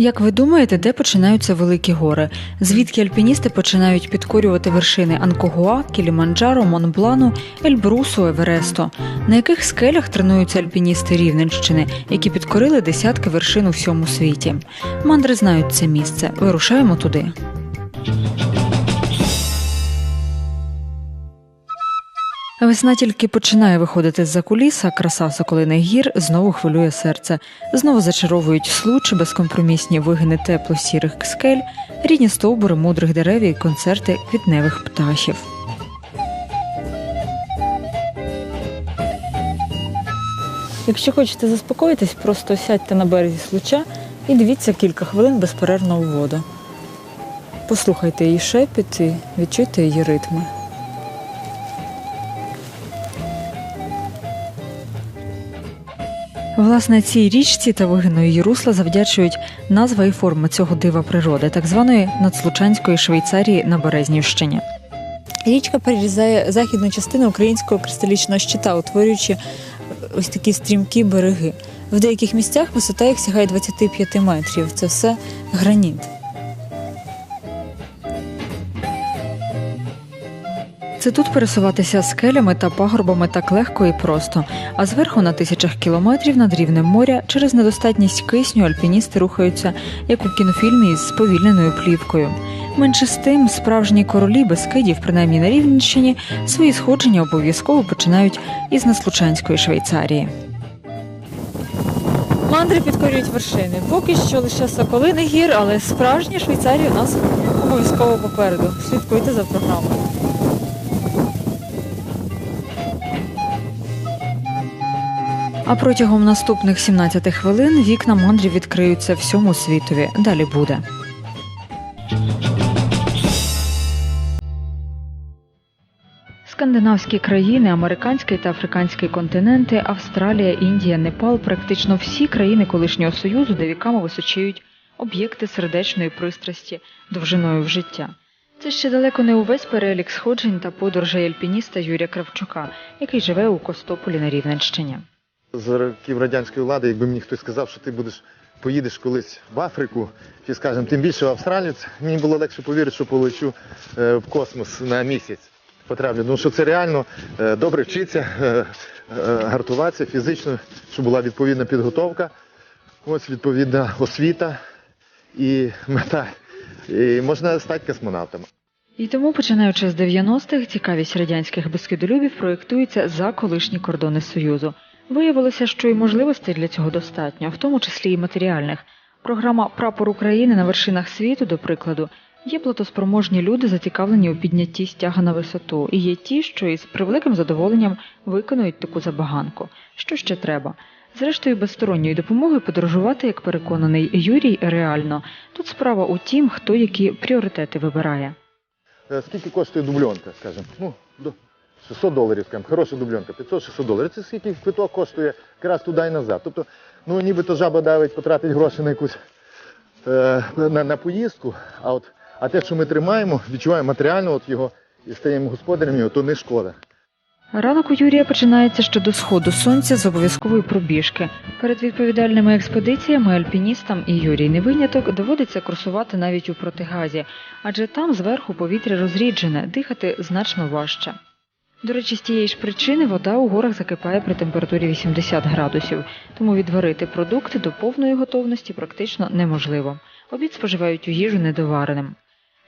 Як ви думаєте, де починаються великі гори? Звідки альпіністи починають підкорювати вершини Анкогуа, Кіліманджаро, Монблану, Ельбрусу, Евересту? На яких скелях тренуються альпіністи Рівненщини, які підкорили десятки вершин у всьому світі? Мандри знають це місце. Вирушаємо туди. Весна тільки починає виходити з-за куліс, а краса Соколиних гір знову хвилює серце. Знову зачаровують случ, безкомпромісні вигини тепло-сірих скель, рідні стовбури мудрих дерев і концерти квітневих птахів. Якщо хочете заспокоїтись, просто сядьте на березі случа і дивіться кілька хвилин безперервно у воду. Послухайте її шепіт і відчуйте її ритми. Власне, цій річці та вигину її русла завдячують назва і форма цього дива природи, так званої надслучанської Швейцарії на Березнівщині. Річка перерізає західну частину українського кристалічного щита, утворюючи ось такі стрімкі береги. В деяких місцях висота їх сягає 25 метрів. Це все граніт. Це тут пересуватися скелями та пагорбами так легко і просто. А зверху на тисячах кілометрів над рівнем моря через недостатність кисню альпіністи рухаються, як у кінофільмі із сповільненою плівкою. Менше з тим, справжні королі Бескидів, принаймні на Рівненщині, свої сходження обов'язково починають із Наслучанської Швейцарії. Мандри підкорюють вершини. Поки що лише Соколини гір, але справжні Швейцарії у нас обов'язково попереду. Слідкуйте за програмою. А протягом наступних 17 хвилин вікна мандрів відкриються всьому світові. Далі буде. Скандинавські країни, американський та африканський континенти, Австралія, Індія, Непал практично всі країни колишнього союзу, де віками височіють об'єкти сердечної пристрасті довжиною в життя. Це ще далеко не увесь перелік сходжень та подорожей альпініста Юрія Кравчука, який живе у Костополі на Рівненщині. За років радянської влади, якби мені хтось сказав, що ти будеш поїдеш колись в Африку, чи скажімо, тим більше в Австралію, мені було легше повірити, що полечу е, в космос на місяць. Потраплю. Тому що це реально е, добре вчитися, е, е, гартуватися фізично, щоб була відповідна підготовка, ось відповідна освіта і мета. І можна стати космонавтом. І тому, починаючи з 90-х, цікавість радянських безкидолюбів проєктується за колишні кордони Союзу. Виявилося, що і можливостей для цього достатньо, в тому числі і матеріальних. Програма Прапор України на вершинах світу, до прикладу, є платоспроможні люди, зацікавлені у піднятті стяга на висоту, і є ті, що із превеликим задоволенням виконують таку забаганку. Що ще треба? Зрештою, без сторонньої допомоги подорожувати, як переконаний Юрій, реально. Тут справа у тім, хто які пріоритети вибирає. Е, Скільки коштує дубльонка, скажімо? Ну, до 600 доларів, скажімо, хороша дубльонка, 500-600 доларів. Це скільки квиток коштує якраз туди і назад. Тобто, ну нібито жаба давить потратить гроші на якусь е, на, на поїздку, а от а те, що ми тримаємо, відчуваємо матеріально от його і стаємо господарем його, то не шкода. Ранок у Юрія починається ще до сходу сонця з обов'язкової пробіжки. Перед відповідальними експедиціями альпіністам і Юрій не виняток доводиться курсувати навіть у протигазі, адже там зверху повітря розріджене, дихати значно важче. До речі, з тієї ж причини вода у горах закипає при температурі 80 градусів, тому відварити продукти до повної готовності практично неможливо. Обід споживають у їжу недовареним.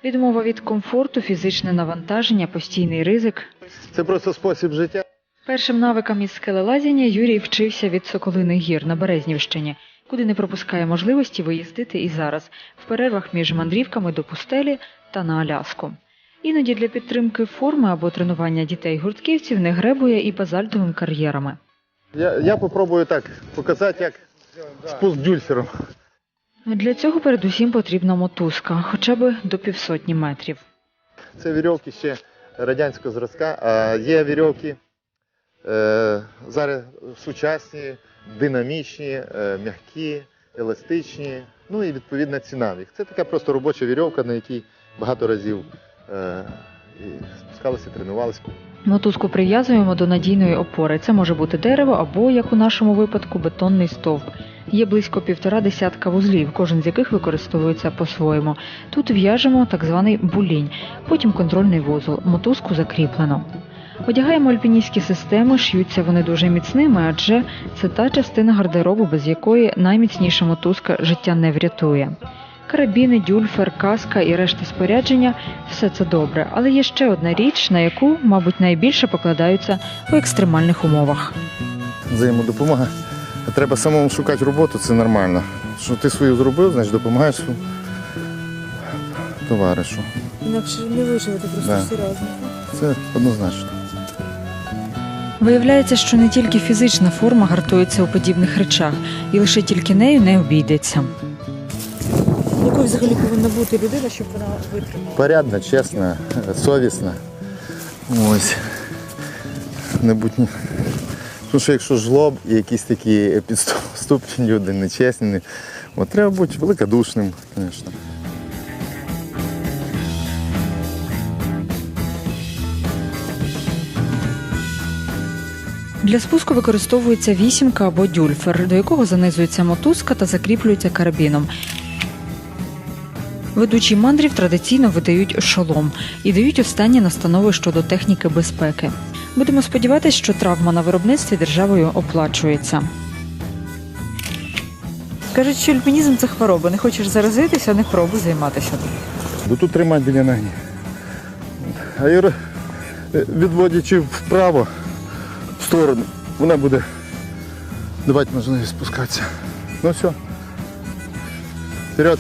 Відмова від комфорту, фізичне навантаження, постійний ризик. Це просто спосіб життя. Першим навикам із скелелазіння Юрій вчився від Соколиних гір на Березнівщині, куди не пропускає можливості виїздити і зараз, в перервах між мандрівками до пустелі та на Аляску. Іноді для підтримки форми або тренування дітей-гуртківців не гребує і базальтовими кар'єрами. Я, я попробую так показати, як спуск дюльфером. Для цього передусім потрібна мотузка, хоча б до півсотні метрів. Це вірьовки ще радянського зразка, а є вірьовки е, зараз сучасні, динамічні, е, м'які, еластичні, ну і відповідна ціна. Це така просто робоча вірьовка, на якій багато разів і спускалися, тренувалися. Мотузку прив'язуємо до надійної опори. Це може бути дерево або, як у нашому випадку, бетонний стовп. Є близько півтора десятка вузлів, кожен з яких використовується по-своєму. Тут в'яжемо так званий булінь, потім контрольний вузол. Мотузку закріплено. Одягаємо альпіністські системи, ш'ються вони дуже міцними, адже це та частина гардеробу, без якої найміцніша мотузка життя не врятує. Карабіни, дюльфер, каска і решта спорядження все це добре, але є ще одна річ, на яку, мабуть, найбільше покладаються у екстремальних умовах. Взаємодопомога. Треба самому шукати роботу, це нормально. Що ти свою зробив, значить допомагаєш товаришу. Інакше не виживете просто Да. серйозно. Це однозначно. Виявляється, що не тільки фізична форма гартується у подібних речах, і лише тільки нею не обійдеться. Взагалі повинна бути людина, щоб вона витримала? Порядна, чесна, совісна. Ось. Не будь ні. Тому що якщо жлоб і якісь такі підступні люди, нечесні, не- от треба бути великодушним, звісно. Для спуску використовується вісімка або дюльфер, до якого занизується мотузка та закріплюється карабіном. Ведучі мандрів традиційно видають шолом і дають останні настанови щодо техніки безпеки. Будемо сподіватися, що травма на виробництві державою оплачується. Кажуть, що альпінізм це хвороба. Не хочеш заразитися, не пробуй займатися. Тут тримати біля ноги. А Іра, е, відводячи вправо, в сторону, вона буде давати можливість спускатися. Ну все. Вперед.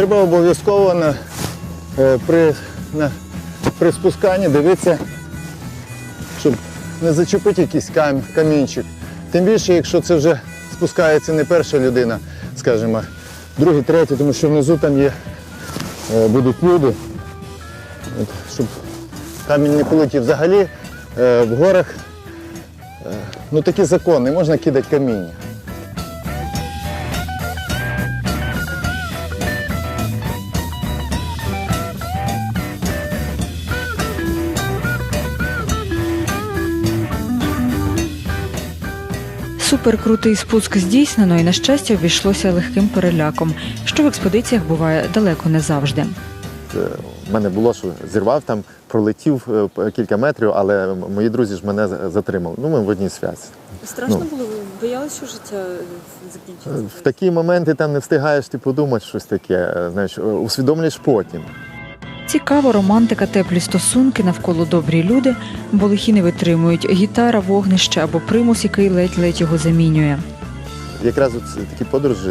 Треба обов'язково на, е, при, на, при спусканні дивитися щоб не зачепити якийсь кам, камінчик. Тим більше, якщо це вже спускається не перша людина, скажімо, другий, третій, тому що внизу там є, е, будуть люди. От, щоб камінь не полетів. Взагалі е, в горах ну, такі закони, можна кидати каміння. Суперкрутий спуск здійснено і, на щастя, обійшлося легким переляком, що в експедиціях буває далеко не завжди. У мене було, що зірвав там, пролетів е, кілька метрів, але мої друзі ж мене затримали. Ну, ми в одній связці. Страшно Ну. було? Ви боялися, що життя е, закінчиться? В такі моменти там не встигаєш ти подумати щось таке, е, знаєш, е, усвідомлюєш потім. Цікаво, романтика, теплі стосунки, навколо добрі люди, бо не витримують гітара, вогнище або примус, який ледь-ледь його замінює. Якраз такі подорожі,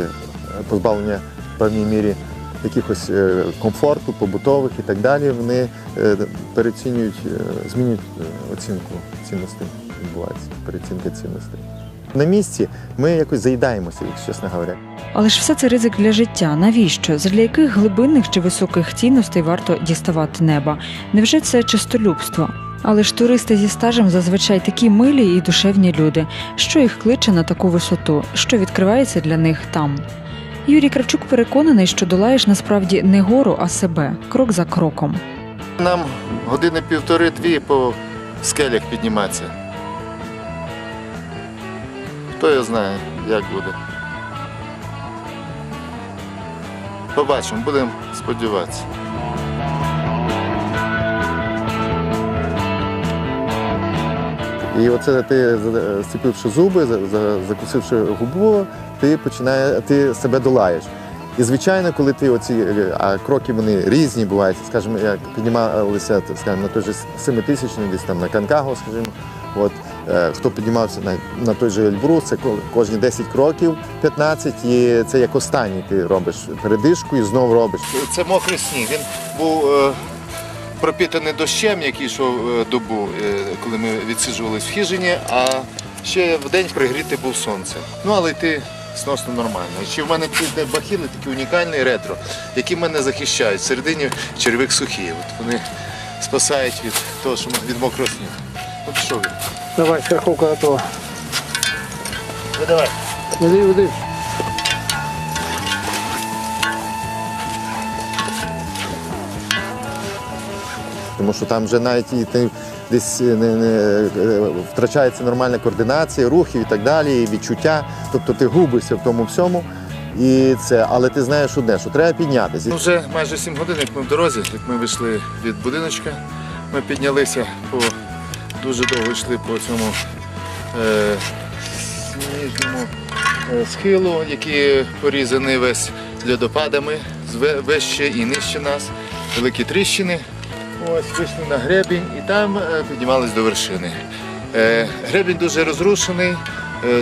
позбавлення в певній мірі якихось е, комфорту, побутових і так далі, вони е, переоцінюють, е, змінюють оцінку цінностей. Відбувається переоцінка цінностей. На місці ми якось заїдаємося, чесно говоря. Але ж все це ризик для життя. Навіщо? Задля яких глибинних чи високих цінностей варто діставати неба? Невже це чистолюбство? Але ж туристи зі стажем зазвичай такі милі і душевні люди. Що їх кличе на таку висоту? Що відкривається для них там? Юрій Кравчук переконаний, що долаєш насправді не гору, а себе, крок за кроком. Нам години півтори-дві по скелях підніматися. Хто його знає, як буде. Побачимо, будемо сподіватися. І оце ти зціпивши зуби, за- за- закусивши губу, ти починає, ти себе долаєш. І звичайно, коли ти оці е, а кроки вони різні бувають, скажімо, як піднімалися скажімо, на той же семитисячний, десь там на Канкаго, скажімо. От е, хто піднімався на, на той же Ельбрус, це кожні 10 кроків 15, і це як останній ти робиш передишку і знову робиш. Це мокрий сніг. Він був е, пропітаний дощем, який йшов е, добу, е, коли ми відсиджувалися в хижині, а ще в день пригріти був сонце. Ну але йти сносно нормально. Ще в мене ці бахіли такі унікальні ретро, які мене захищають. Всередині червик сухий. От вони спасають від того, що від мокрого снігу. Пішов. Давай, страховка готова. Видавай. Веди, веди. Тому що там вже навіть і ти десь е, не, не, е, втрачається нормальна координація, рухів і так далі, і відчуття. Тобто ти губишся в тому всьому. І це, Але ти знаєш одне, що треба піднятися. Ну, вже майже 7 годин, як ми в дорозі, як ми вийшли від будиночка, ми піднялися по дуже довго йшли по цьому е, е, схилу, який порізаний весь льодопадами, вище і нижче нас, великі тріщини. Ось вийшли на гребінь і там е, піднімались до вершини. Е, гребінь дуже розрушений,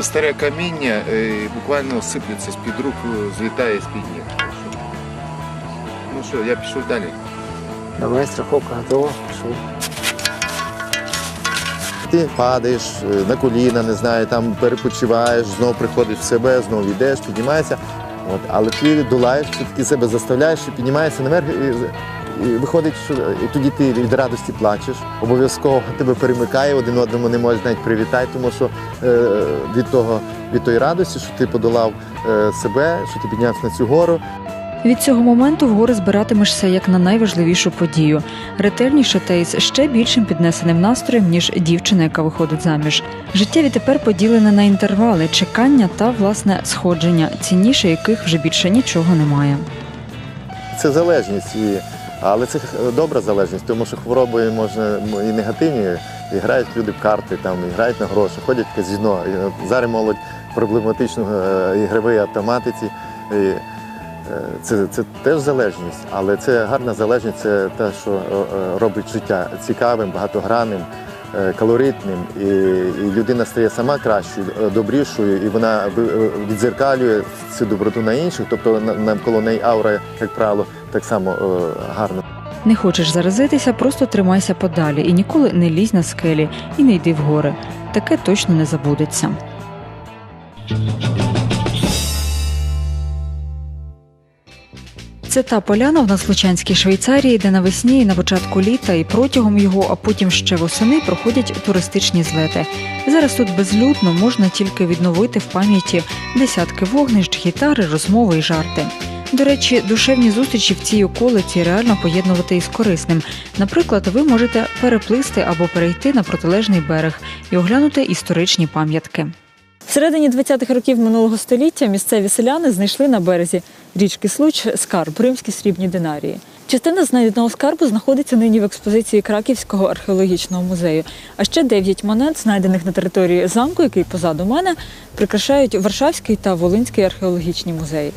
старе каміння буквально сиплеться з-під рук, злітає з-під ніг. Ну що, я пішов далі. Давай, страховка готова. Пішов. Ти падаєш е, на коліна, не знаю, там перепочиваєш, знову приходиш в себе, знову йдеш, піднімаєшся. От, але ти долаєш, ти таки себе заставляєш і піднімаєшся наверх. І, і виходить, що і тоді ти від радості плачеш. Обов'язково тебе перемикає, один одному не можеш навіть привітати, тому що е, від того, від тої радості, що ти подолав е, себе, що ти піднявся на цю гору, Від цього моменту в гори збиратимешся як на найважливішу подію, ретельніше та із ще більшим піднесеним настроєм, ніж дівчина, яка виходить заміж. Життя відтепер поділене на інтервали, чекання та власне сходження, цінніше яких вже більше нічого немає. це залежність, але це добра залежність, тому що хвороби можна і негативні, і грають люди в карти, там, і грають на гроші, ходять в казіно. І зараз молодь проблематично е, ігровій автоматиці. І, е, це, це теж залежність, але це гарна залежність, це те, що е, е, робить життя цікавим, багатогранним, е, калоритним. І, і людина стає сама кращою, е, добрішою, і вона е, відзеркалює цю доброту на інших, тобто на- навколо неї аура, як правило, так само е, гарна. Не хочеш заразитися, просто тримайся подалі і ніколи не лізь на скелі і не йди в гори. Таке точно не забудеться. Це та поляна в Наслучанській Швейцарії, де навесні і на початку літа, і протягом його, а потім ще восени проходять туристичні злети. Зараз тут безлюдно можна тільки відновити в пам'яті десятки вогнищ, гітари, розмови і жарти. До речі, душевні зустрічі в цій околиці реально поєднувати із корисним. Наприклад, ви можете переплисти або перейти на протилежний берег і оглянути історичні пам'ятки. В середині 20-х років минулого століття місцеві селяни знайшли на березі річки Случ скарб римські срібні динарії. Частина знайденого скарбу знаходиться нині в експозиції Краківського археологічного музею. А ще дев'ять монет, знайдених на території замку, який позаду мене, прикрашають Варшавський та Волинський археологічні музеї.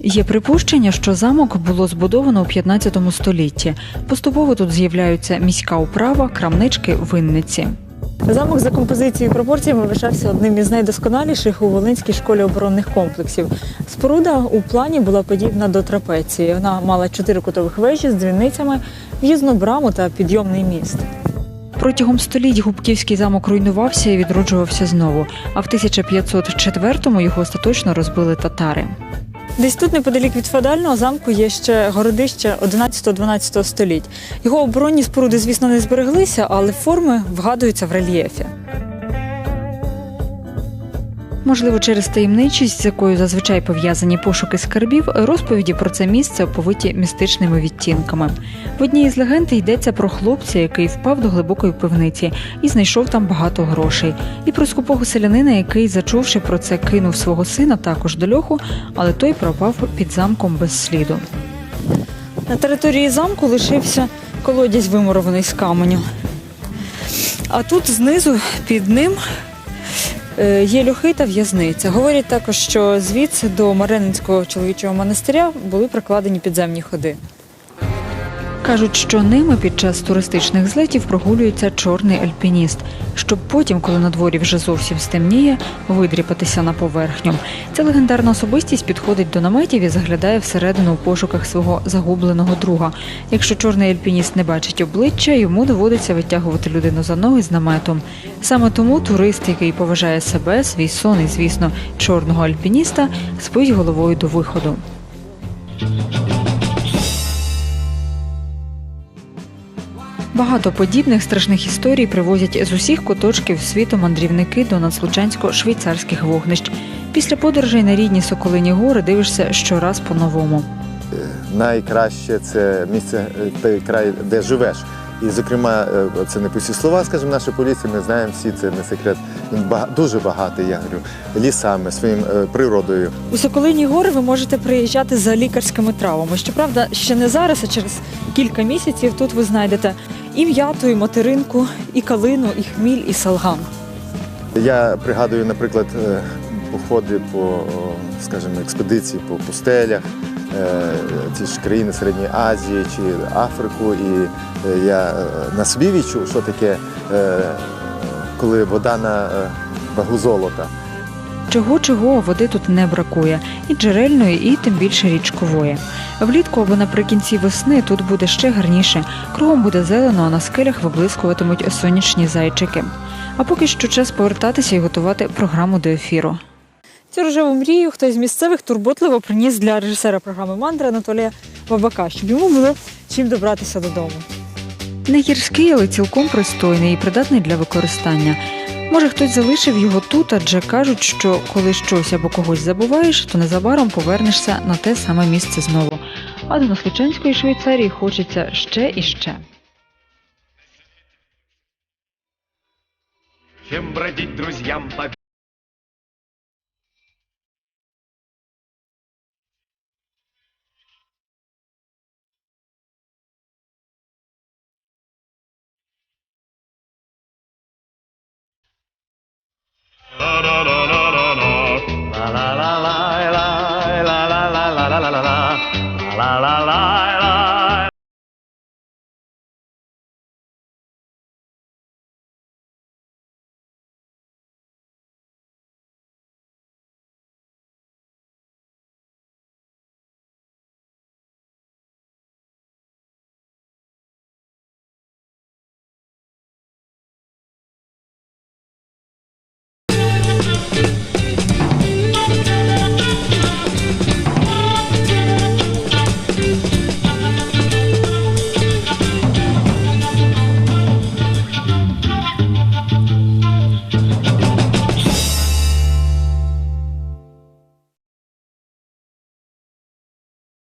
Є припущення, що замок було збудовано у 15 столітті. Поступово тут з'являються міська управа, крамнички, винниці. Замок за композицією пропорціями вважався одним із найдосконаліших у Волинській школі оборонних комплексів. Споруда у плані була подібна до трапеції. Вона мала чотири кутових вежі з дзвіницями, в'їзну браму та підйомний міст. Протягом століть Губківський замок руйнувався і відроджувався знову. А в 1504-му його остаточно розбили татари. Десь тут, неподалік від феодального замку, є ще городище 11-12 століть. Його оборонні споруди, звісно, не збереглися, але форми вгадуються в рельєфі. Можливо, через таємничість, з якою зазвичай пов'язані пошуки скарбів, розповіді про це місце оповиті містичними відтінками. В одній із легенд йдеться про хлопця, який впав до глибокої пивниці і знайшов там багато грошей, і про скупого селянина, який, зачувши про це, кинув свого сина також до льоху, але той пропав під замком без сліду. На території замку лишився колодязь вимурований з каменю. А тут знизу під ним є льохи та в'язниця. Говорять також, що звідси до Маренинського чоловічого монастиря були прокладені підземні ходи. Кажуть, що ними під час туристичних злетів прогулюється чорний альпініст, щоб потім, коли на дворі вже зовсім стемніє, видріпатися на поверхню. Ця легендарна особистість підходить до наметів і заглядає всередину у пошуках свого загубленого друга. Якщо чорний альпініст не бачить обличчя, йому доводиться витягувати людину за ноги з наметом. Саме тому турист, який поважає себе, свій сон і, звісно, чорного альпініста, спить головою до виходу. Багато подібних страшних історій привозять з усіх куточків світу мандрівники до надслучансько-швейцарських вогнищ. Після подорожей на рідні Соколині гори дивишся щораз по-новому. найкраще це місце, е, той край, де живеш. І, зокрема, е, це не пусті слова, скажімо, наша поліція, ми знаємо всі, це не секрет. Він бага- дуже багатий, я говорю, лісами, своїм е, природою. У Соколині гори ви можете приїжджати за лікарськими травами. Щоправда, ще не зараз, а через кілька місяців тут ви знайдете і м'яту, і материнку, і калину, і хміль, і салган. Я пригадую, наприклад, е, походи по, скажімо, експедиції по пустелях, е, ті ж країни Середньої Азії чи Африку. І е, я е, на собі відчув, що таке, е, коли вода на е, вагу золота. Чого чого води тут не бракує, і джерельної, і тим більше річкової. Влітку або наприкінці весни тут буде ще гарніше. Кругом буде зелено, а на скелях виблискуватимуть сонячні зайчики. А поки що час повертатися і готувати програму до ефіру. Цю рожеву мрію хтось з місцевих турботливо приніс для режисера програми Мандра Анатолія Бабака, щоб йому було чим добратися додому. Не гірський, але цілком пристойний і придатний для використання. Може, хтось залишив його тут, адже кажуть, що коли щось або когось забуваєш, то незабаром повернешся на те саме місце знову. А до Насличанської Швейцарії хочеться ще і ще. Чем бродить друзьям по